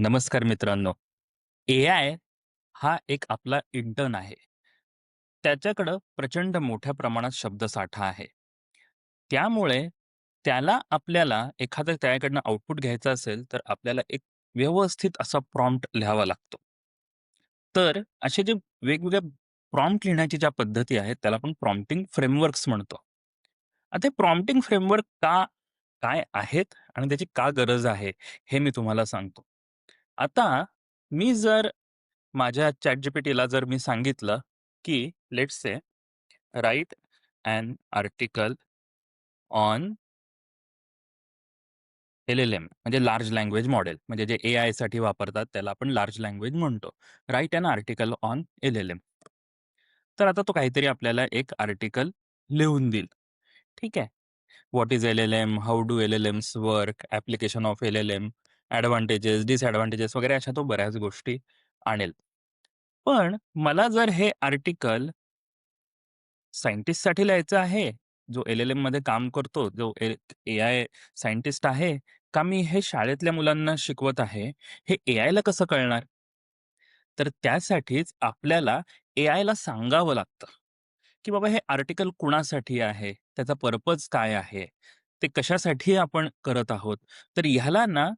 नमस्कार मित्रांनो. ए आय हा एक आपला इंटर्न आहे. त्याच्याकडं प्रचंड मोठ्या प्रमाणात शब्दसाठा आहे. त्यामुळे त्याला आपल्याला एखादं त्याकडनं आउटपुट घ्यायचं असेल, तर आपल्याला एक व्यवस्थित असा प्रॉम्प्ट लिहावा लागतो. तर असे जे वेगवेगळ्या प्रॉम्प्ट लिहिण्याची ज्या पद्धती आहेत, त्याला आपण प्रॉम्प्टिंग फ्रेमवर्क्स म्हणतो. आता प्रॉम्प्टिंग फ्रेमवर्क का काय आहेत आणि त्याची का गरज आहे, हे मी तुम्हाला सांगतो. आता मी जर माझ्या चॅटजीपीटीला जर मी सांगितलं, की let's say write and article on LLM म्हणजे लार्ज लँग्वेज मॉडेल म्हणजे जे ए आयसाठी वापरतात त्याला आपण लार्ज लँग्वेज म्हणतो. Write and article on LLM. तर आता तो काहीतरी आपल्याला एक आर्टिकल लिहून देईल. ठीक आहे. What is LLM? How do LLMs work? Application of LLM, advantages, disadvantages वगैरे अशा तो बऱ्याच गोष्टी आणेल. पण मला जर हे आर्टिकल सायंटिस्टसाठी लिहायचं आहे, जो एल-एल-एममध्ये काम करतो, जो ए एआय सायंटिस्ट आहे, का मी हे शाळेतल्या मुलांना शिकवत आहे, हे एआयला कसं कळणार? तर त्यासाठीच आपल्याला एआयला सांगावं लागतं, की बाबा हे आर्टिकल कुणासाठी आहे? त्याचा पर्पज काय आहे? ते कशासाठी आपण करत आहोत? तर ह्याला ना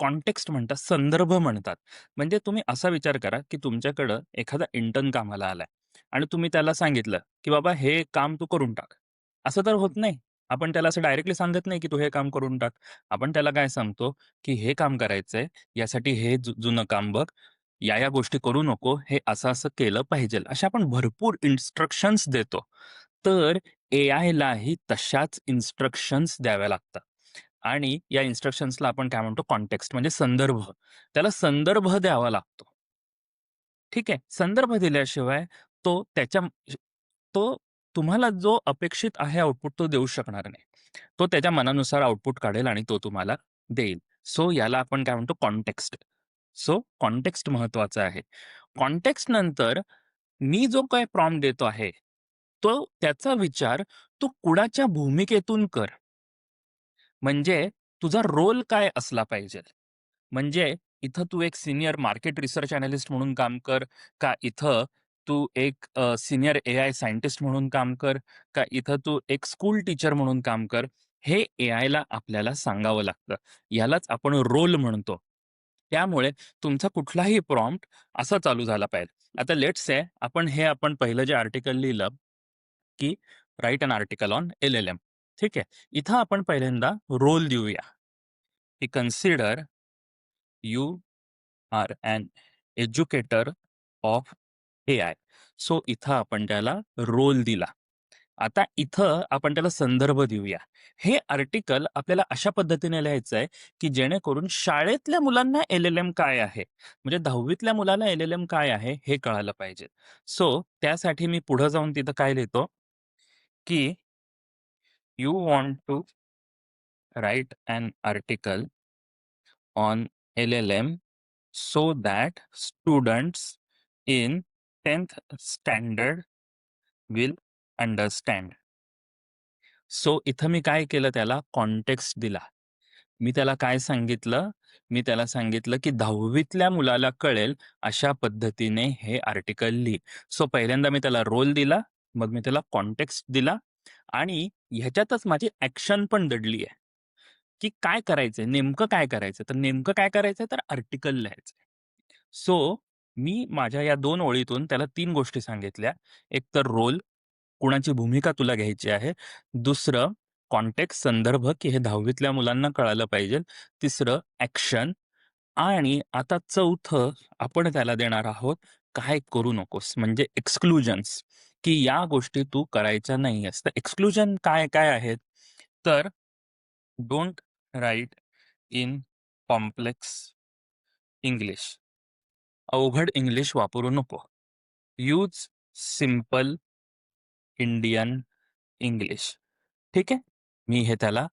कॉन्टेक्स्ट म्हणतात, संदर्भ म्हणतात. म्हणजे तुम्ही असा विचार करा, की तुमच्याकडं एखादा इंटर्न कामाला आलाय आणि तुम्ही त्याला सांगितलं, की "बाबा हे काम तू करून टाक." असं तर होत नाही. आपण त्याला असं डायरेक्टली सांगत नाही, की "तू हे काम करून टाक." आपण त्याला काय सांगतो, की "हे काम करायचंय, यासाठी हे जु जुनं काम बघ. या-या गोष्टी करू नको. हे असं-असं केलं पाहिजे अशा आपण भरपूर इन्स्ट्रक्शन्स देतो. तर ए एआयलाही तशाच इन्स्ट्रक्शन्स द्याव्या लागतात आणि या इन्स्ट्रक्शन्सला आपण काय म्हणतो कॉन्टेक्स्ट म्हणजे संदर्भ. त्याला संदर्भ द्यावा लागतो. ठीक आहे. संदर्भ दिल्याशिवाय तो त्याच्या तो तुम्हाला जो अपेक्षित आहे आउटपुट तो देऊ शकणार नाही. तो त्याच्या मनानुसार आउटपुट काढेल आणि तो तुम्हाला देईल. सो याला आपण काय म्हणतो कॉन्टेक्स्ट. सो कॉन्टेक्स्ट महत्त्वाचा आहे. कॉन्टेक्स्ट नंतर मी जो काय प्रॉम्प्ट देतो आहे, तो त्याचा विचार तू कुणाच्या भूमिकेतून कर. म्हणजे तुझा रोल काय असला पाहिजे? म्हणजे इथं तू एक सिनियर मार्केट रिसर्च अनालिस्ट म्हणून काम कर, का इथं तू एक सिनियर ए आय सायंटिस्ट म्हणून काम कर, का इथं तू एक स्कूल टीचर म्हणून काम कर. हे एआयला आपल्याला सांगावं लागतं. यालाच आपण रोल म्हणतो. त्यामुळे तुमचा कुठलाही प्रॉम्प्ट असा चालू झाला पाहिजे. आता लेट्स आहे आपण हे आपण पहिलं जे आर्टिकल लिहिलं, की write an article on LLM. ठीक आहे. इथं आपण पहिल्यांदा रोल देऊया, की consider you are an educator of A I so इथं आपण त्याला रोल दिला. आता इथं आपण त्याला संदर्भ देऊया. हे आर्टिकल आपल्याला अशा पद्धतीने लिहायचं आहे, की जेणेकरून शाळेतल्या मुलांना एल-एल-एम काय आहे? म्हणजे 10वीतल्या मुलाला एल-एल-एम काय आहे? हे कळालं पाहिजे. सो त्यासाठी मी पुढे जाऊन तिथं काय लिहितो, की you want to write an article on LLM so that so that students in 10th standard will understand. So इथं मी काय केलं त्याला कॉन्टेक्स्ट दिला. मी त्याला काय सांगितलं? मी त्याला सांगितलं, की 10वीतल्या मुलाला कळेल अशा पद्धतीने हे आर्टिकल लिही. सो पहिल्यांदा मी त्याला रोल दिला, मग मी त्याला कॉन्टेक्स्ट दिला आणि ह्याच्यातच माझी ऍक्शन पण दडली आहे, की काय करायचंय? नेमकं काय करायचं? तर नेमकं काय करायचंय? तर आर्टिकल लिहायचंय. सो मी माझ्या या दोन ओळीतून त्याला तीन गोष्टी सांगितल्या. एक तर रोल, कुणाची भूमिका तुला घ्यायची आहे. दुसरं कॉन्टेक्स्ट संदर्भ, की हे 10वीतल्या मुलांना कळालं पाहिजे. तिसरं ऍक्शन आणि आता चौथं आपण त्याला देणार आहोत, काय करू नकोस म्हणजे एक्सक्लुजन्स, की या गोष्टी तू करायच्या नाहीयेस. तर एक्सक्लुजन काय-काय आहेत? तर don't write in complex English. अवघड इंग्लिश वापरू नको. Use simple Indian English. ठीक आहे. मी हे त्याला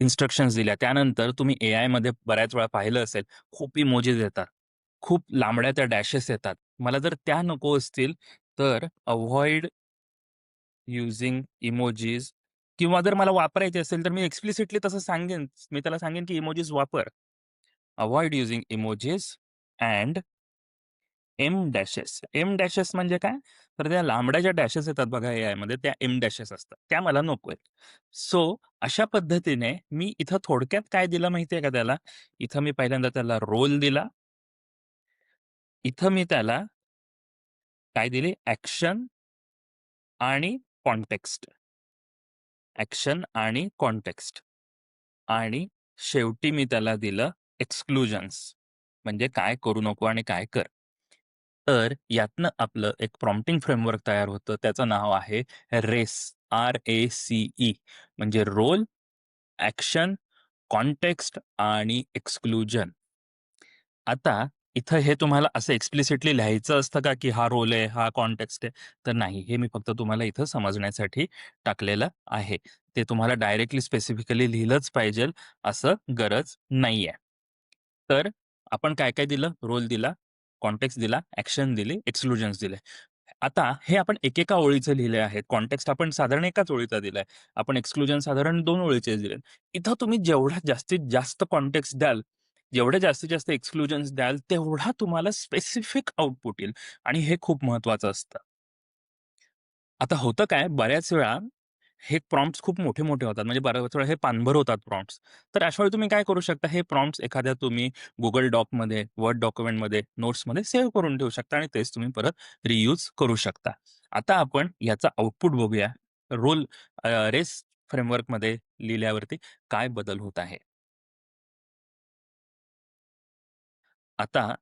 इन्स्ट्रक्शन्स दिल्या. त्यानंतर तुम्ही एआयमध्ये बऱ्याच वेळा पाहिलं असेल, खूप इमोजीस येतात. खूप लांबड्या त्या डॅशेस येतात. मला जर त्या नको असतील, तर अव्हॉइड युझिंग इमोजीस किंवा जर मला वापरायचे असेल, तर मी एक्सप्लिसिटली तसं सांगेन. मी त्याला सांगेन, की इमोजीस वापर. Avoid using emojis and em dashes. Em dashes म्हणजे काय? तर त्या लांबड्या ज्या डॅशेस येतात बघा ए एआयमध्ये त्या एम डॅशेस असतात. त्या मला नको आहेत सो अशा पद्धतीने मी इथं थोडक्यात काय दिलं माहिती आहे का त्याला? इथं मी पहिल्यांदा त्याला रोल दिला. इथं मी त्याला काय दिली? ॲक्शन आणि कॉन्टेक्स्ट. ॲक्शन आणि कॉन्टेक्स्ट. आणि शेवटी मी त्याला दिलं एक्सक्लुजन्स. म्हणजे काय करू नको आणि काय कर. तर यातनं आपलं एक प्रॉम्प्टिंग फ्रेमवर्क तयार होतं. त्याचं नाव आहे race. R A C E म्हणजे रोल, ॲक्शन, कॉन्टेक्स्ट आणि एक्सक्लुजन. आता इथं हे तुम्हाला असं एक्सप्लिसिटली लिहायचं असतं का, की हा रोल आहे, हा कॉन्टेक्स्ट आहे? तर नाही. हे मी फक्त तुम्हाला इथं समजण्यासाठी टाकलेलं आहे. ते तुम्हाला डायरेक्टली स्पेसिफिकली लिहिलंच पाहिजेल असं गरज नाहीये. तर आपण काय-काय दिलं? रोल दिला, कॉन्टेक्स्ट दिला, ॲक्शन दिली, एक्सक्लुजन्स दिले. आता हे आपण एकेका ओळीचे लिहिले आहेत. कॉन्टेक्स्ट आपण साधारण एकाच ओळीचा दिलाय. आपण एक्सक्लुजन साधारण 2 ओळीचे दिलेत. इथं तुम्ही जेवढा जास्तीत जास्त कॉन्टेक्स्ट द्याल, जेवढे जास्तीत जास्त एक्सक्लुजन्स द्याल, तेवढा तुम्हाला स्पेसिफिक आउटपुट येईल आणि हे खूप महत्वाचं असतं. आता होतं काय, बऱ्याच वेळा हे प्रॉम्प्ट्स खूप मोठे-मोठे होतात. म्हणजे बऱ्याच वेळा हे पानभर होतात प्रॉम्प्ट्स. तर अशा वेळी तुम्ही काय करू शकता, हे प्रॉम्प्ट्स एखाद्या तुम्ही गुगल डॉकमध्ये, वर्ड डॉक्युमेंटमध्ये, नोट्समध्ये सेव्ह करून ठेवू शकता आणि तेच तुम्ही परत रियूज करू शकता. आता आपण याचा आउटपुट बघूया. रोल रेस फ्रेमवर्कमध्ये लिहिल्यावरती काय बदल होत आहे. आता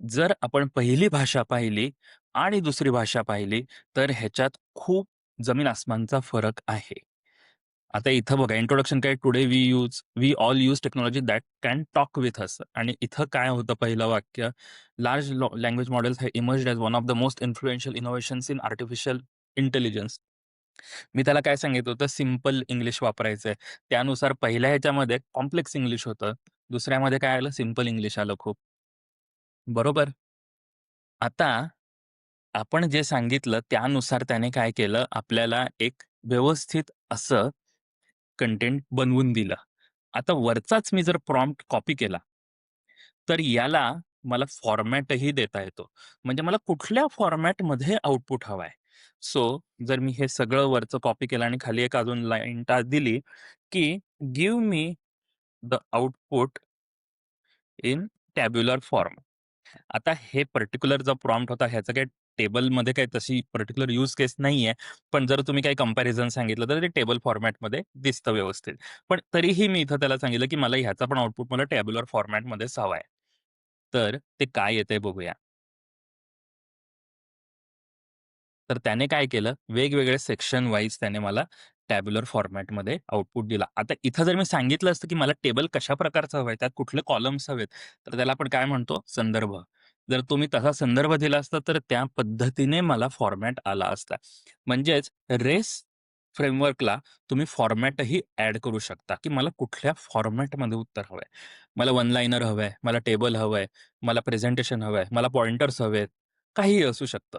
जर आपण पहिली भाषा पाहिली आणि दुसरी भाषा पाहिली, तर ह्याच्यात खूप जमीन-आसमानचा फरक आहे. आता इथं बघा इंट्रोडक्शन काय today we use we all use technology that can talk with us आणि इथं काय होतं पहिलं वाक्य लार्ज लँग्वेज मॉडेल्स हे emerge as one of the most influential innovations in artificial intelligence. मी त्याला काय सांगितलं होतं सिंपल इंग्लिश वापरायचंय. त्यानुसार पहिल्या ह्याच्यामध्ये कॉम्प्लेक्स इंग्लिश होतं. दुसऱ्यामध्ये काय आलं सिंपल इंग्लिश आलं खूप. बरोबर? आता आपण जे सांगितलं त्यानुसार त्याने काय केलं, आपल्याला एक व्यवस्थित असं कंटेंट बनवून दिलं. आता वरचाच मी जर प्रॉम्प्ट कॉपी केला, तर याला मला फॉर्मॅटही देता येतो. म्हणजे मला कुठल्या फॉर्मॅटमध्ये आउटपुट हवाय. सो जर मी हे सगळं वरचं कॉपी केलं आणि खाली एक अजून लाईन टाच दिली, की give me the output in tabular form. आता हे पर्टिक्युलर जो प्रॉम्प्ट होता ह्याचं काही टेबलमध्ये काही तशी पर्टिक्युलर यूज केस नाहीये. पण जर तुम्ही काही कंपॅरिझन सांगितलं तर ते टेबल फॉर्मॅटमध्ये दिसतं व्यवस्थित. पण तरीही मी इथं त्याला सांगितलं, की मला ह्याचा पण आउटपुट मला टेबलवर फॉर्मॅटमध्येच आहे तर ते काय येतंय बघूया. तर त्याने काय केलं, वेगवेगळे सेक्शन वाईज त्याने मला टॅब्युलर फॉर्मॅटमध्ये आउटपुट दिला. आता इथं जर मी सांगितलं असतं, की मला टेबल कशा प्रकारचं आहे त्यात कुठले कॉलम्स हवेत, तर त्याला आपण काय म्हणतो संदर्भ. जर तुम्ही तसा संदर्भ दिला असता, तर त्या पद्धतीने मला फॉर्मॅट आला असता. म्हणजेच रेस फ्रेमवर्कला तुम्ही फॉर्मॅटही ऍड करू शकता, की मला कुठल्या फॉर्मॅटमध्ये उत्तर हवंय. मला वन लाईनर हवंय, मला टेबल हवंय, मला प्रेझेंटेशन हवंय, मला पॉइंटर्स हवेत, काहीही असू शकतं.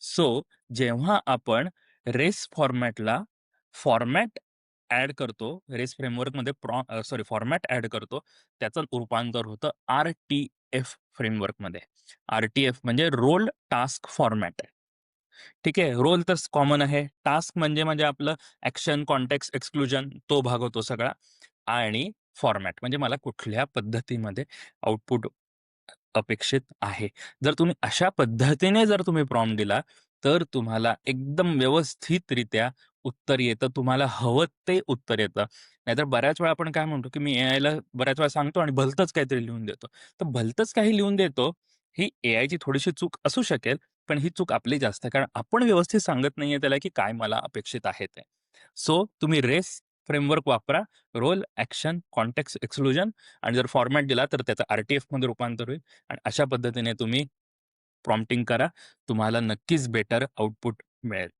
सो जेव्हा आपण रेस फॉर्मॅटला फॉर्मॅट ॲड करतो, रेस फ्रेमवर्कमध्ये प्रॉ सॉरी फॉर्मॅट ॲड करतो, त्याचं रूपांतर होतं आर-टी-एफ फ्रेमवर्कमध्ये. आर-टी-एफ म्हणजे रोल टास्क फॉर्मॅट. ठीक आहे. रोल तर कॉमन आहे. टास्क म्हणजे म्हणजे आपलं ऍक्शन कॉन्टेक्स्ट, एक्सक्लुजन तो भाग होतो सगळा आणि फॉर्मॅट म्हणजे मला कुठल्या पद्धतीमध्ये आउटपुट अपेक्षित आहे. जर तुम्ही अशा पद्धतीने जर तुम्ही प्रॉम्प्ट दिला, तर तुम्हाला एकदम व्यवस्थितरित्या उत्तर येतं. तुम्हाला हवं ते उत्तर येतं. नाहीतर बऱ्याच वेळा आपण काय म्हणतो, की मी एआयला बऱ्याच वेळा सांगतो आणि भलतंच काहीतरी लिहून देतो. तर भलतंच काही लिहून देतो, ही एआयची थोडीशी चूक असू शकेल, पण ही चूक आपली जास्त आहे. कारण आपण व्यवस्थित सांगत नाहीये त्याला, की काय मला अपेक्षित आहे ते. सो तुम्ही रेस फ्रेमवर्क वापरा. रोल, ऍक्शन कॉन्टेक्स्ट, एक्सक्लुजन आणि जर फॉर्मॅट दिला, तर त्याचं आर-टी-एफमध्ये रूपांतर होईल आणि अशा पद्धतीने तुम्ही प्रॉम्प्टिंग करा. तुम्हाला नक्कीच बेटर आउटपुट मिळेल.